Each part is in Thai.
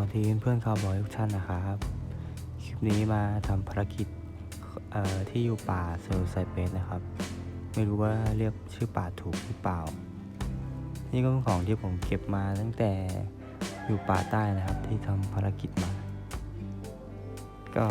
วัสดีเพื่อนๆคาวบอยทุกท่านนะครับ คลิปนี้มาทำภารกิจที่อยู่ป่าเซลไซเปสนะครับ ไม่รู้ว่าเรียกชื่อป่าถูกหรือเปล่า นี่ก็เป็นของที่ผมเก็บมาตั้งแต่อยู่ป่าใต้นะครับที่ทำภารกิจมา ก็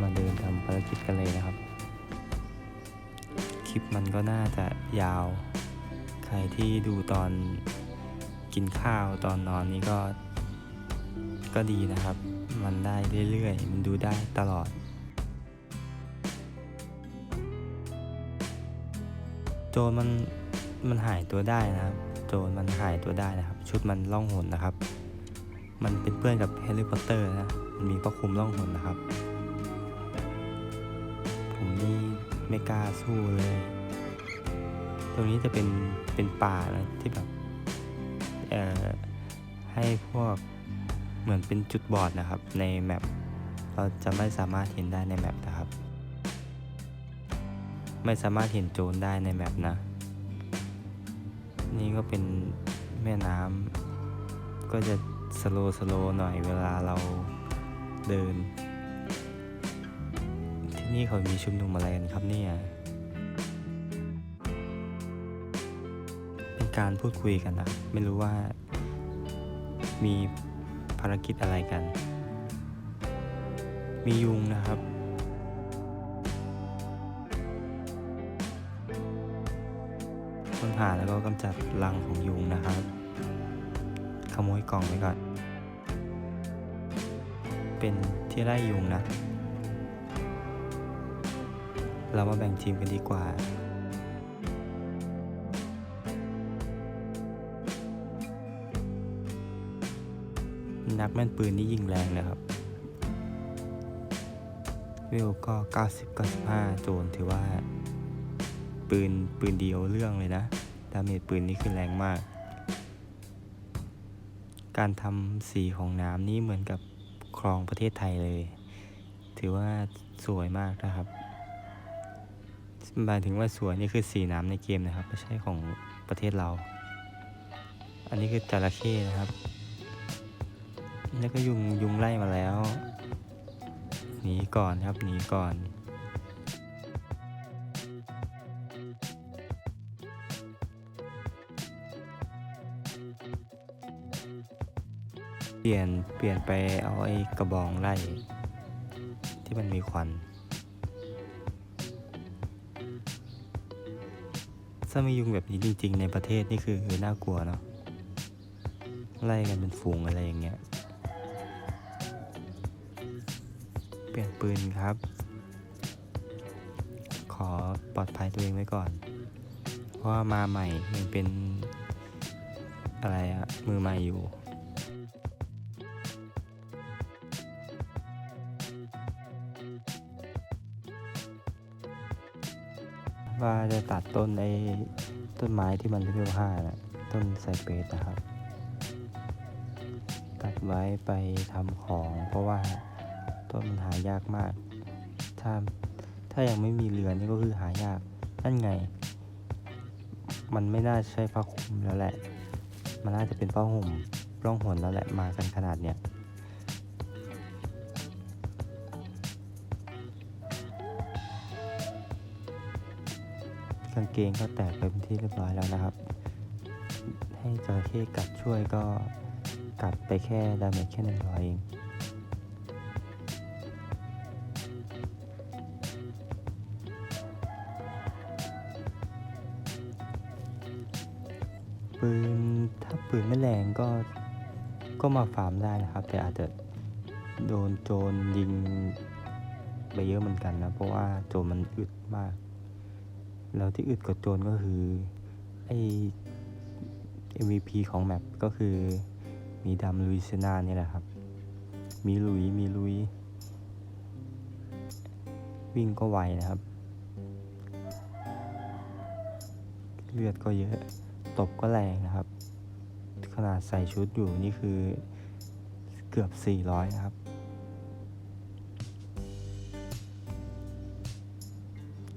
มาเดินทำภารกิจกันเลยนะครับ คลิปมันก็น่าจะยาว ใครที่ดูตอนกินข้าวตอนนอนนี่ก็ ก็ดีนะครับ มันได้เรื่อยๆ มันดูได้ตลอด โจรมันมันหายตัวได้นะครับ โจรมันหายตัวได้นะครับ ชุดมันล่องหนนะครับ มันเป็นเพื่อนกับแฮร์รี่พอตเตอร์นะ มันมีพระคุมล่องหนนะครับ ผมนี่ไม่กล้าสู้เลย ตรงนี้จะเป็นเป็นป่านะที่แบบเอ่อให้พวก เหมือนเป็นจุดบอดนะครับในแมปเราจะไม่สามารถเห็นได้ในแมปนะครับ ไม่สามารถเห็นโจรได้ในแมปนะ นี่ก็เป็นแม่น้ำก็จะสโลสโลหน่อยเวลาเราเดิน ที่นี่เขามีชุมนุมอะไรกันครับเนี่ยเป็นการพูดคุยกันนะ ไม่รู้ว่ามีารกิจอะไรกัน มียุงนะครับ ค้นหาแล้วก็กำจัดรังของยุงนะครับ ขโมยกล่องไปก่อน เป็นที่ไล่ยุงนะ เรามาแบ่งทีมกันดีกว่า นักแม่นปืนนี่ยิงแรงเลยครับวิวก็ 90 95 โจนถือว่า ปืนปืนเดียวเรื่องเลยนะ ดาเมจปืนนี่คือแรงมาก การทำสีของน้ำนี่เหมือนกับคลองประเทศไทยเลย ถือว่าสวยมากนะครับหมายถึงว่าสวยนี่คือสีน้ำในเกมนะครับ ไม่ใช่ของประเทศเรา อันนี้คือจระเข้นะครับ แล้วก็ยุงยุงไล่มาแล้ว หนีก่อนครับหนีก่อนเปลี่ยนเปลี่ยนไปเอาไอ้กระบองไล่ ที่มันมีควันถ้ามียุงแบบนี้จริง ๆ ในประเทศนี่คือน่ากลัวเนาะไล่กันเป็นฝูงอะไรอย่างเงี้ย ปลี่ยนปืนครับ ขอปลอดภัยตัวเองไว้ก่อน เพราะว่ามาใหม่ยังเป็นอะไรอะมือใหม่อยู่ว่าจะตัดต้นไอ้ต้นไม้ที่มันเลเวลห้านะต้นไซเปสนะครับ ตัดไว้ไปทำของเพราะว่า ต้นมันหายากมาก ถ้าถ้ายังไม่มีเรือนี่ก็คือหายากนั่นไง มันไม่น่าใช่ผ้าคลุมแล้วแหละ มันน่าจะเป็นผ้าห่มร่องหนแล้วแหละมากันขนาดเนี้ยกางเกงก็แตกไปเป็นที่เรียบร้อยแล้วนะครับ ให้จระเข้กัดช่วยก็กัดไปแค่ดาเมจแค่หนึ่งร้อยเอง ปืนถ้าปืนไม่แรงก็ก็มาฟาร์มได้นะครับ แต่อาจจะโดนโจรยิงไปเยอะเหมือนกันนะเพราะว่าโจรมันอึดมาก แล้วที่อึดกว่าโจรก็คือไอ MVP ของแมปก็คือมีดำลุยเซนานี่แหละครับ มีลุยมีลุย วิ่งก็ไวนะครับ เลือดก็เยอะ ตบก็แรงนะครับ ขนาดใส่ชุดอยู่นี่คือเกือบ 400 นะครับ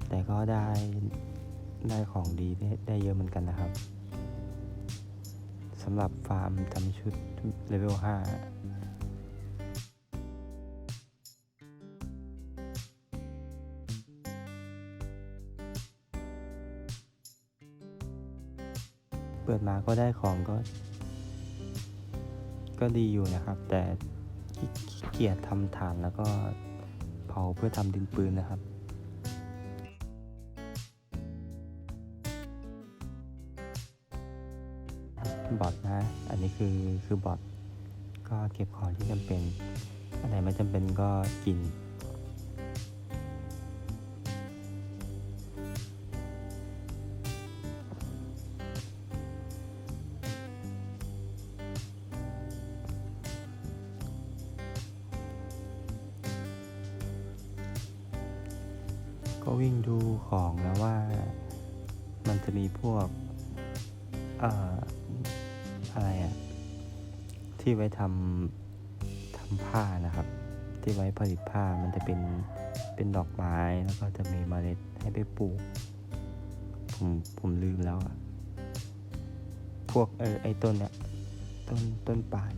แต่ก็ได้ได้ของดีได้ได้เยอะเหมือนกันนะครับสำหรับฟาร์มทำชุดเลเวล 5 ปิดมาก็ได้ของก็ ก็ดีอยู่นะครับ แต่ขี้เกียจทำฐานแล้วก็เผาเพื่อทำดินปืนนะครับบอทนะ อันนี้คือคือบอทก็เก็บของที่จำเป็น อันไหนไม่จำเป็นก็กิน จะมีพวกเอ่อะไรอะที่ไว้ทำทำผ้านะครับ ที่ไว้ผลิตผ้ามันจะเป็นเป็นดอกไม้แล้วก็จะมีเมล็ดให้ไปปลูก ผมผมลืมแล้วอะพวกเออไอ้ต้นเนี่ยต้นต้นป่าน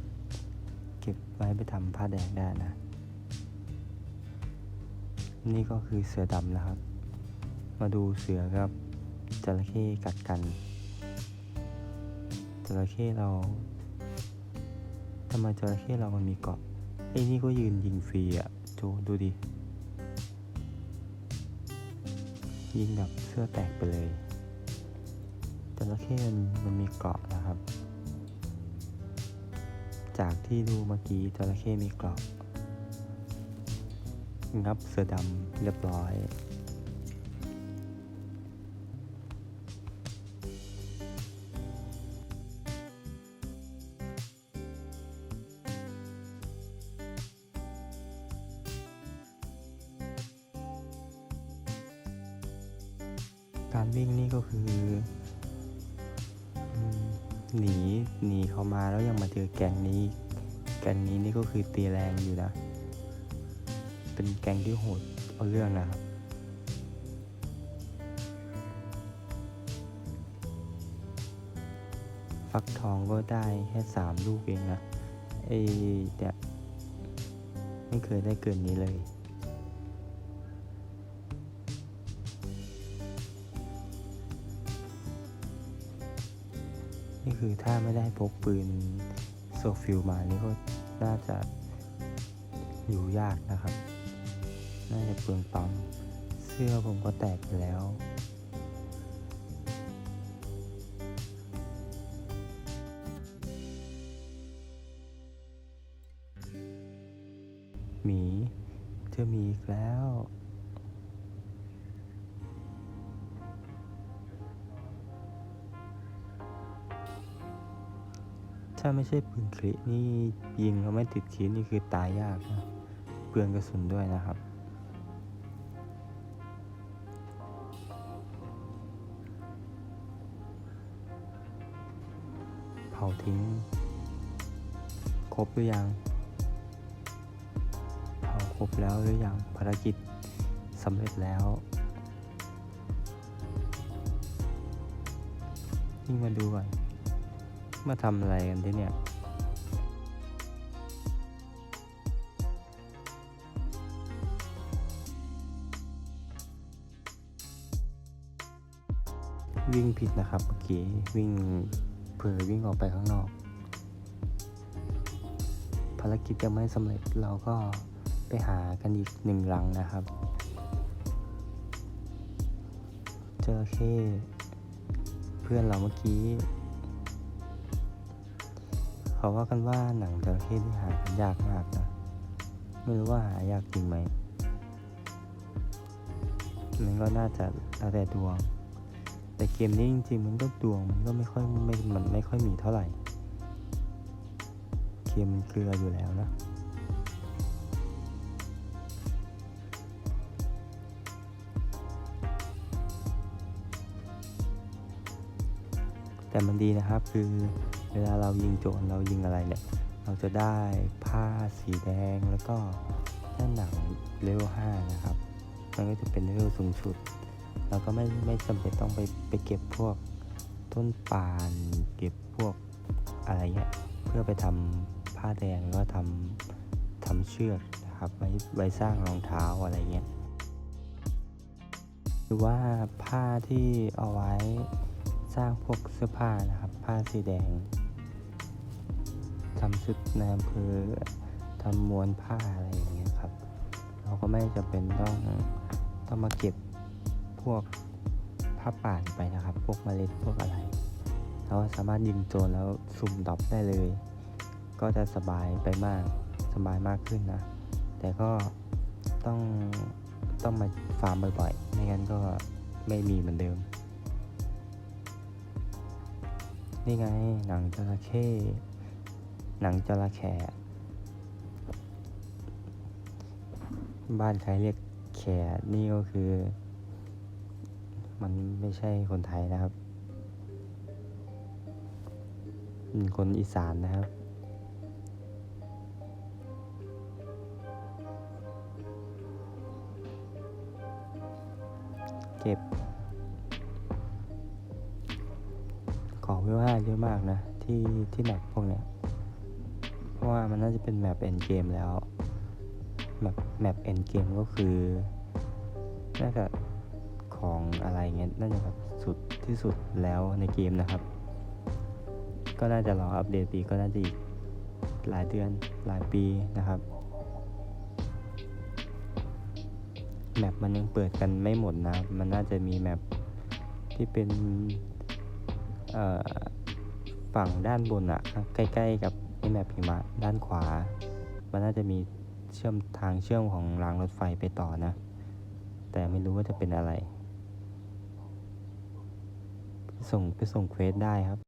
เก็บไว้ไปทำผ้าแดงได้นะ นี่ก็คือเสือดำนะครับ มาดูเสือกับ จระเข้กัดกันจระเข้เราทำไมจระเข้เรามันมีเกาะไอ้นี่ก็ยืนยิงฟรีอะโจดูดิ ยิงแบบเสื้อแตกไปเลยจระเข้มันมันมีเกาะนะครับ จากที่ดูเมื่อกี้จระเข้มีเกาะงับเสือดำเรียบร้อย การวิ่งนี่ก็คือหนีหนีเขามาแล้วยังมาเจอแกงนี้ แกงนี้นี่ก็คือตีแรงอยู่นะ เป็นแกงที่โหดเอาเรื่องนะครับฟักทองก็ได้แค่สามลูกเองนะไอเนี่ยไม่เคยได้เกินนี้เลย คือถ้าไม่ได้พกปืนโซฟิลมานี่ก็น่าจะอยู่ยากนะครับ น่าจะเปลืองปั๊มเสื้อผมก็แตกไปแล้ว ถ้าไม่ใช่ปืนคลินี่ยิงแล้วไม่ติดคีนี่คือตายยากนะเปลืองกระสุนด้วยนะครับ เผาทิ้ง ครบหรือยังเผาครบแล้วหรือยังภารกิจสำเร็จแล้วยิ่งมาดูก่อน มาทำอะไรกันที่เนี่ย วิ่งผิดนะครับเมื่อกี้วิ่งเผลอวิ่งออกไปข้างนอก ภารกิจยังไม่สำเร็จเราก็ไปหากันอีกหนึ่งรังนะครับเจอเข้เพื่อนเราเมื่อกี้ เขาว่ากันว่าหนังจระเข้ที่หากันยากมากนะ ไม่รู้ว่าหายากจริงไหม มันก็น่าจะแล้วแต่ดวง แต่เกมนี้จริงๆมันก็ดวงมันก็ไม่ค่อยไม่มันไม่ค่อยมีเท่าไหร่ เกมมันเกลืออยู่แล้วนะ แต่มันดีนะครับคือเวลาเรายิงโจรเรายิงอะไรเนี่ยเราจะได้ผ้าสีแดงแล้วก็ด้านหนังเลเวล5นะครับ มันก็จะเป็นเลเวลสูงสุด เราก็ไม่ไม่จำเป็นต้องไปไปเก็บพวกต้นปาล์มเก็บพวกอะไรเงี้ยเพื่อไปทำผ้าแดงหรือว่าทำทำเชือกนะครับไว้ไว้สร้างรองเท้าอะไรเงี้ยหรือว่าผ้าที่เอาไว้ สร้างพวกเสื้อผ้านะครับ ผ้าสีแดงทำชุดในอำเภอทำมวนผ้าอะไรอย่างเงี้ยครับ เราก็ไม่จำเป็นต้องต้องมาเก็บพวกผ้าป่านไปนะครับ พวกเมล็ดพวกอะไร เราสามารถยิงโจรแล้วสุ่มดอปได้เลย ก็จะสบายไปมากสบายมากขึ้นนะ แต่ก็ต้องต้องมาฟาร์มบ่อยๆ ไม่งั้นก็ไม่มีเหมือนเดิม นี่ไง หนังจระเข้ หนังจระแขบ้านใครเรียกแขนี่ก็คือ มันไม่ใช่คนไทยนะครับเป็นคนอีสานนะครับ เก็บ วิว่าเยอะมากนะ ที่ที่แมปพวกเนี้ยเพราะว่ามันน่าจะเป็นแมปเอ็นเกมแล้วแมปแมปเอ็นเกมก็คือน่าจะของอะไรเงี้ยน่าจะแบบสุดที่สุดแล้วในเกมนะครับ ก็น่าจะรออัปเดตปีก็น่าจะอีกหลายเดือนหลายปีนะครับแมปมันยังเปิดกันไม่หมดนะ มันน่าจะมีแมปที่เป็น ฝั่งด้านบนอะใกล้ๆกับไอแมพหิมะด้านขวา มันน่าจะมีเชื่อมทางเชื่อมของรางรถไฟไปต่อนะ แต่ไม่รู้ว่าจะเป็นอะไร ส่งไปส่งเควสได้ครับ